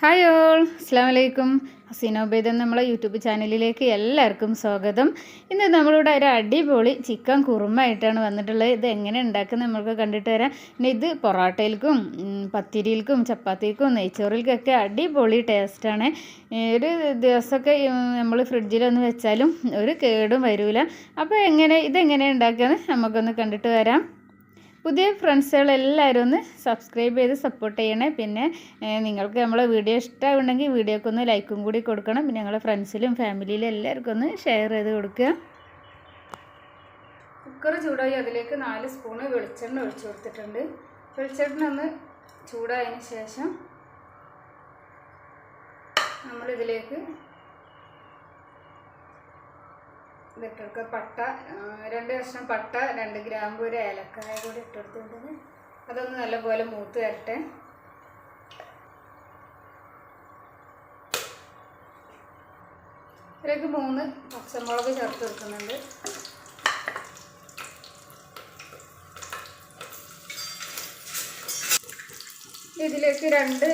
Hi all. അസ്സാം വലൈക്കും ഹസീന ഉബൈദ് എന്ന നമ്മളെ യൂട്യൂബ് ചാനലിലേക്ക് എല്ലാവർക്കും സ്വാഗതം. ഇന്ന് നമ്മളിവിടെ ഒരു അടിപൊളി ചിക്കൻ കുറുമായിട്ടാണ് വന്നിട്ടുള്ളത്. ഇത് എങ്ങനെ ഉണ്ടാക്കുന്നത് നമ്മൾക്ക് കണ്ടിട്ട് വരാം പിന്നെ ഇത് പൊറോട്ടയിൽക്കും പത്തിരിയിൽക്കും ചപ്പാത്തിക്കും നെയ്ച്ചോറിൽക്കൊക്കെ അടിപൊളി ടേസ്റ്റാണ്. ഒരു ദിവസമൊക്കെ നമ്മൾ ഫ്രിഡ്ജിലൊന്ന് വെച്ചാലും ഒരു കേടും വരില്ല അപ്പോൾ എങ്ങനെ ഇതെങ്ങനെ ഉണ്ടാക്കുകയെന്ന് നമുക്കൊന്ന് കണ്ടിട്ട് വരാം. പുതിയ ഫ്രണ്ട്സുകൾ എല്ലാവരും ഒന്ന് സബ്സ്ക്രൈബ് ചെയ്ത് സപ്പോർട്ട് ചെയ്യണേ. പിന്നെ നിങ്ങൾക്ക് നമ്മളെ വീഡിയോ ഇഷ്ടമുണ്ടെങ്കിൽ വീഡിയോക്ക് ഒന്ന് ലൈക്കും കൂടി കൊടുക്കണം. പിന്നെ ഞങ്ങളെ ഫ്രണ്ട്സിലും ഫാമിലിയിലും എല്ലാവർക്കും ഒന്ന് ഷെയർ ചെയ്ത് കൊടുക്കുക. കുക്കർ ചൂടായി അതിലേക്ക് നാല് സ്പൂണ് വെളിച്ചെണ്ണ ഒഴിച്ചു കൊടുത്തിട്ടുണ്ട്. വെളിച്ചെണ്ണ ഒന്ന് ചൂടായതിന് ശേഷം നമ്മളിതിലേക്ക് ഇതിട്ടെടുക്കുക പട്ട രണ്ട് കഷ്ണം പട്ട രണ്ട് ഗ്രാമ്പ് ഒരു ഏലക്കായ കൂടി ഇട്ടെടുത്തിട്ടുണ്ട്. അതൊന്ന് നല്ലപോലെ മൂത്ത് വരട്ടെ. ഇതിലേക്ക് മൂന്ന് പച്ചമുളക് ചേർത്ത് കൊടുക്കുന്നുണ്ട്. ഇതിലേക്ക് രണ്ട്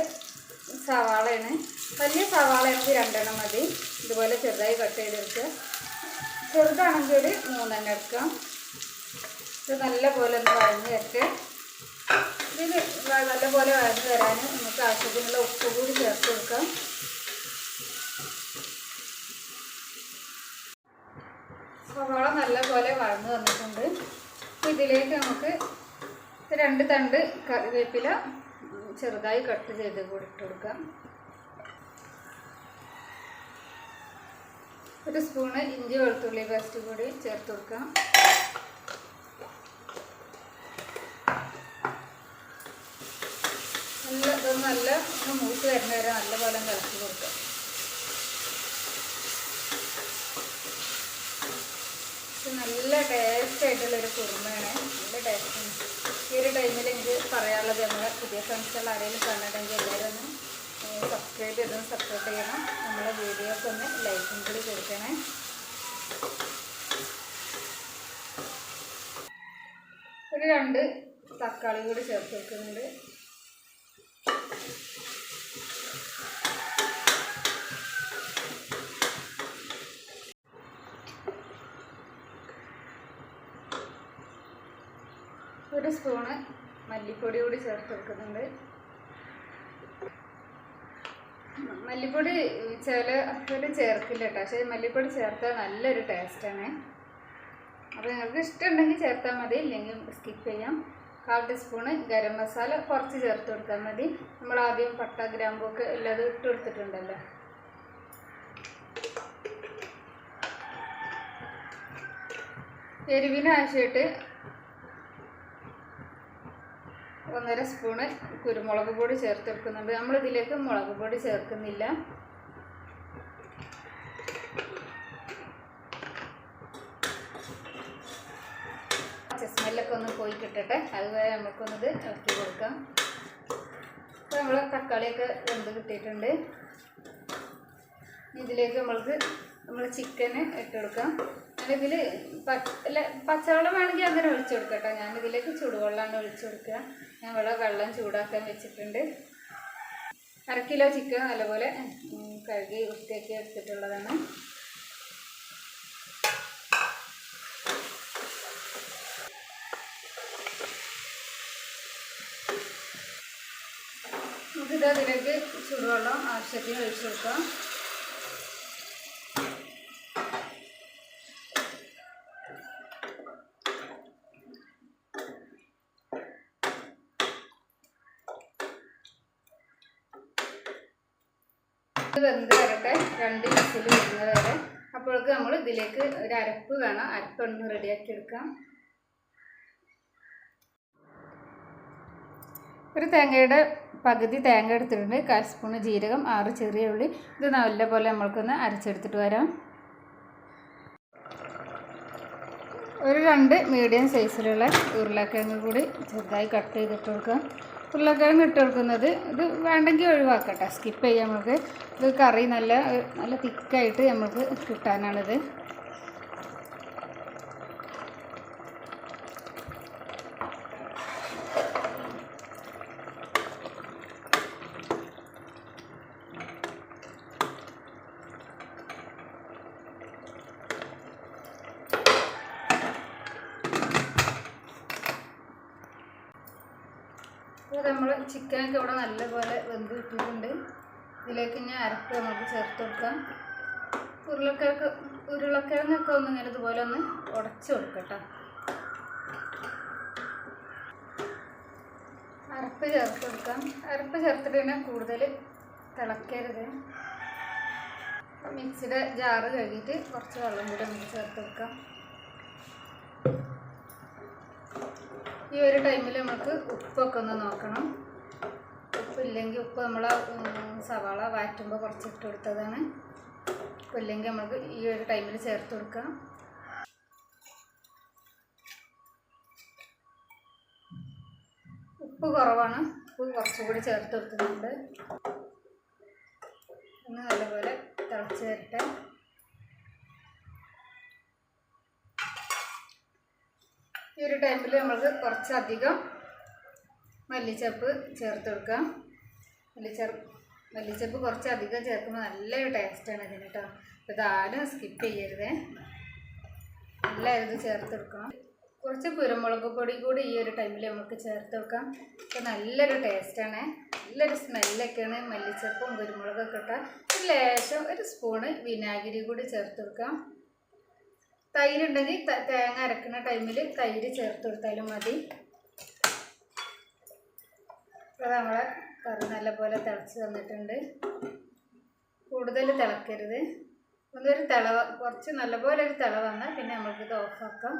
സവാളയാണ്. വലിയ സവാളയാണെങ്കിൽ രണ്ടെണ്ണം മതി. ഇതുപോലെ ചെറുതായി കട്ട് ചെയ്തെടുക്കുക. ചെറുതാണെങ്കിൽ ഒരു മൂന്നെണ്ണം എടുക്കാം. ഇത് നല്ലപോലെ ഒന്ന് വഴഞ്ഞ് വരട്ടെ. നല്ല നല്ലപോലെ വഴഞ്ഞ് വരാൻ നമുക്ക് ആവശ്യത്തിനുള്ള ഉപ്പ് കൂടി ചേർത്ത് കൊടുക്കാം. സവാള നല്ലപോലെ വഴന്ന് വന്നിട്ടുണ്ട്. അപ്പോൾ ഇതിലേക്ക് നമുക്ക് രണ്ട് തണ്ട് കറിവേപ്പില ചെറുതായി കട്ട് ചെയ്ത് കൂടി ഇട്ട് കൊടുക്കാം. ഒരു സ്പൂണ് ഇഞ്ചി വെളുത്തുള്ളി പേസ്റ്റ് കൂടി ചേർത്ത് കൊടുക്കാം. നല്ല ഇതൊന്ന് നല്ല ഒന്ന് മൂത്ത് വരുന്ന വരെ നല്ലപോലെ പോലെ ഇളക്കി കൊടുക്കാം. ഇത് നല്ല ടേസ്റ്റ് ആയിട്ടുള്ളൊരു കുറുമയാണ്. നല്ല ടേസ്റ്റ് ഈ ഒരു ടൈമിൽ എനിക്ക് പറയാനുള്ളത് നമ്മളെ പുതിയ ഫ്രണ്ട്സുകൾ ആരെങ്കിലും കണ്ടിട്ടുണ്ടെങ്കിൽ എല്ലാവരും ഒന്ന് സബ്സ്ക്രൈബ് ചെയ്തൊന്ന് സപ്പോർട്ട് ചെയ്യണം. നമ്മളെ വീഡിയോസ് ഒന്ന് ലൈക്കും കൂടി കൊടുക്കണേ. ഒരു രണ്ട് തക്കാളി കൂടി ചേർത്ത് വെക്കുന്നുണ്ട്. ഒരു സ്പൂണ് മല്ലിപ്പൊടി കൂടി ചേർത്ത് വെക്കുന്നുണ്ട്. മല്ലിപ്പൊടി ചില ഒരു ചേർക്കില്ല കേട്ടോ പക്ഷേ മല്ലിപ്പൊടി ചേർത്താൽ നല്ലൊരു ടേസ്റ്റാണ്. അപ്പോൾ നിങ്ങൾക്ക് ഇഷ്ടമുണ്ടെങ്കിൽ ചേർത്താൽ മതി. ഇല്ലെങ്കിൽ സ്കിപ്പ് ചെയ്യാം. കാൽ ടീസ്പൂണ് ഗരം മസാല കുറച്ച് ചേർത്ത് കൊടുത്താൽ മതി. നമ്മൾ ആദ്യം പട്ട ഗ്രാമ്പൊക്കെ എല്ലാം ഇട്ട് കൊടുത്തിട്ടുണ്ടല്ലോ. എരിവിന് ഒന്നര സ്പൂണ് കുരുമുളക് പൊടി ചേർത്ത് വെക്കുന്നുണ്ട്. നമ്മൾ ഇതിലേക്ക് മുളക് പൊടി ചേർക്കുന്നില്ല. സ്മെല്ലൊക്കെ ഒന്ന് പോയി കിട്ടട്ടെ അതുവരെ നമുക്കൊന്നത് ഇളക്കി കൊടുക്കാം. അപ്പോൾ നമ്മൾ തക്കാളിയൊക്കെ വെന്ത് കിട്ടിയിട്ടുണ്ട്. ഇതിലേക്ക് നമ്മൾക്ക് നമ്മൾ ചിക്കന് ഇട്ട് കൊടുക്കാം. ഞാനിതിൽ അല്ല പച്ചവെള്ളം വേണമെങ്കിൽ അങ്ങനെ ഒഴിച്ചു കൊടുക്കാം കേട്ടോ. ഞാനിതിലേക്ക് ചൂടുവെള്ളമാണ് ഒഴിച്ചു കൊടുക്കുക. ഞാൻ ഇവിടെ വെള്ളം ചൂടാക്കാൻ വെച്ചിട്ടുണ്ട്. അര കിലോ ചിക്കൻ നല്ലപോലെ കഴുകി വൃത്തിയാക്കി എടുത്തിട്ടുള്ളതാണ്. നമുക്കിത് അതിലേക്ക് ചൂടുവെള്ളം ആവശ്യത്തിന് ഒഴിച്ചു കൊടുക്കാം. വെന്ത് വരട്ടെ രണ്ട് വിസിൽ വരുന്നത് വരെ അപ്പോഴേക്ക് നമ്മൾ ഇതിലേക്ക് ഒരു അരപ്പ് വേണം. അരപ്പൊന്ന് റെഡിയാക്കി എടുക്കാം. ഒരു തേങ്ങയുടെ പകുതി തേങ്ങ എടുത്തിട്ടുണ്ട്. കാൽ സ്പൂണ് ജീരകം ആറ് ചെറിയ ഉള്ളി. ഇത് നല്ല പോലെ നമ്മൾക്കൊന്ന് അരച്ചെടുത്തിട്ട് വരാം. ഒരു രണ്ട് മീഡിയം സൈസിലുള്ള ഉരുളക്കിഴങ്ങ് കൂടി ചെറുതായി കട്ട് ചെയ്തിട്ട് കൊടുക്കാം. ഉരുളക്കിഴങ്ങ് ഇട്ട് കൊടുക്കുന്നത് ഇത് വേണ്ടെങ്കിൽ ഒഴിവാക്കട്ടെ. സ്കിപ്പ് ചെയ്യാം നമുക്ക്. ഇത് കറി നല്ല നല്ല തിക്കായിട്ട് നമുക്ക് കിട്ടാനാണിത്. അപ്പോൾ നമ്മൾ ചിക്കനൊക്കെ ഇവിടെ നല്ലപോലെ വെന്ത് കിട്ടിയിട്ടുണ്ട്. ഇതിലേക്ക് ഞാൻ അരപ്പ് നമുക്ക് ചേർത്ത് കൊടുക്കാം. ഉരുളക്കിഴക്ക് ഉരുളക്കിഴങ്ങൊക്കെ ഒന്ന് ഇങ്ങനെ ഇതുപോലെ ഒന്ന് ഉടച്ചു കൊടുക്കട്ടോ. അരപ്പ് ചേർത്ത് കൊടുക്കാം. അരപ്പ് ചേർത്തിട്ട് തന്നെ കൂടുതൽ തിളക്കരുത്. മിക്സിയുടെ ജാറ് കഴുകിയിട്ട് കുറച്ച് വെള്ളം കൂടി നമുക്ക് ചേർത്ത് കൊടുക്കാം. ഈ ഒരു ടൈമിൽ നമുക്ക് ഉപ്പൊക്കെ ഒന്ന് നോക്കണം. ഉപ്പില്ലെങ്കിൽ ഉപ്പ് നമ്മൾ സവാള വാറ്റുമ്പോൾ കുറച്ച് ഇട്ട് കൊടുത്തതാണ്. ഉപ്പില്ലെങ്കിൽ നമുക്ക് ഈ ഒരു ടൈമിൽ ചേർത്ത് കൊടുക്കാം. ഉപ്പ് കുറവാണ്. ഉപ്പ് കുറച്ചുകൂടി ചേർത്ത് കൊടുക്കുന്നുണ്ട് ഒന്ന് നല്ലപോലെ തിളച്ച് വരട്ടെ ഈ ഒരു ടൈമിൽ നമ്മൾക്ക് കുറച്ചധികം മല്ലിച്ചപ്പ് ചേർത്ത് കൊടുക്കാം. മല്ലിച്ചെ മല്ലിച്ചപ്പ് കുറച്ചധികം ചേർക്കുമ്പോൾ നല്ലൊരു ടേസ്റ്റാണ് ഇതിന് കേട്ടോ അപ്പോൾ ഇതാരും സ്കിപ്പ് ചെയ്യരുതേ. എല്ലാവരും ഇത് ചേർത്ത് കൊടുക്കണം. കുറച്ച് കുരുമുളക് പൊടി കൂടി ഈ ഒരു ടൈമിൽ നമുക്ക് ചേർത്ത് വെക്കാം അപ്പോൾ നല്ലൊരു ടേസ്റ്റാണ് നല്ലൊരു സ്മെല്ലൊക്കെയാണ് മല്ലിച്ചപ്പും കുരുമുളകൊക്കെ ഇട്ടാൽ ഒരു ലേശം ഒരു സ്പൂണ് വിനാഗിരി കൂടി ചേർത്ത് കൊടുക്കാം. തൈര് ഉണ്ടെങ്കിൽ തേങ്ങ അരക്കുന്ന ടൈമിൽ തൈര് ചേർത്ത് കൊടുത്താലും മതി. അപ്പോൾ നമ്മളെ കറി നല്ലപോലെ തിളച്ച് തന്നിട്ടുണ്ട് കൂടുതൽ തിളക്കരുത്. ഒന്നൊരു തിള കുറച്ച് നല്ലപോലെ ഒരു തിള വന്നാൽ പിന്നെ നമുക്കിത് ഓഫാക്കാം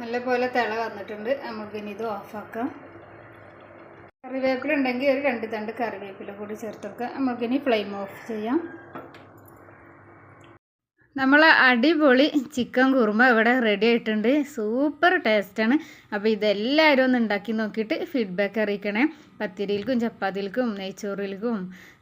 നല്ലപോലെ തിള വന്നിട്ടുണ്ട്. നമുക്കിനി ഇത് ഓഫാക്കാം കറിവേപ്പില ഉണ്ടെങ്കിൽ ഒരു രണ്ട് തണ്ട് കറിവേപ്പില കൂടി ചേർത്ത് വെക്കുക നമുക്കിനി ഫ്ലെയിം ഓഫ് ചെയ്യാം. നമ്മൾ അടിപൊളി ചിക്കൻ കുറുമ ഇവിടെ റെഡി ആയിട്ടുണ്ട്. സൂപ്പർ ടേസ്റ്റാണ് അപ്പോൾ ഇതെല്ലാവരും ഒന്ന് ഉണ്ടാക്കി നോക്കിയിട്ട് ഫീഡ്ബാക്ക് അറിയിക്കണേ. പത്തിരിയിൽക്കും ചപ്പാത്തിയിൽക്കും നെയ്ച്ചോറിൽക്കും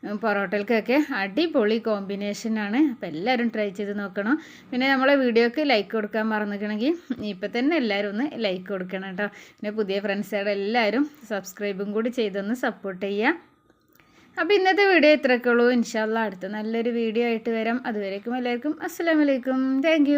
ഉം, പൊറോട്ടയിൽക്കൊക്കെ അടിപൊളി കോമ്പിനേഷനാണ് അപ്പോൾ എല്ലാവരും ട്രൈ ചെയ്ത് നോക്കണം. പിന്നെ നമ്മളെ വീഡിയോക്ക് ലൈക്ക് കൊടുക്കാൻ മറന്നിക്കണമെങ്കിൽ ഇപ്പം തന്നെ എല്ലാവരും ഒന്ന് ലൈക്ക് കൊടുക്കണം കേട്ടോ. പിന്നെ പുതിയ ഫ്രണ്ട്സുകളെല്ലാവരും സബ്സ്ക്രൈബും കൂടി ചെയ്തൊന്ന് സപ്പോർട്ട് ചെയ്യുക അപ്പോൾ ഇന്നത്തെ വീഡിയോ ഇത്രയൊക്കെ ഉള്ളൂ. ഇൻഷാല്ല അടുത്ത നല്ലൊരു വീഡിയോ ആയിട്ട് വരാം. അതുവരേക്കും എല്ലാവർക്കും അസ്സാം വലൈക്കും താങ്ക്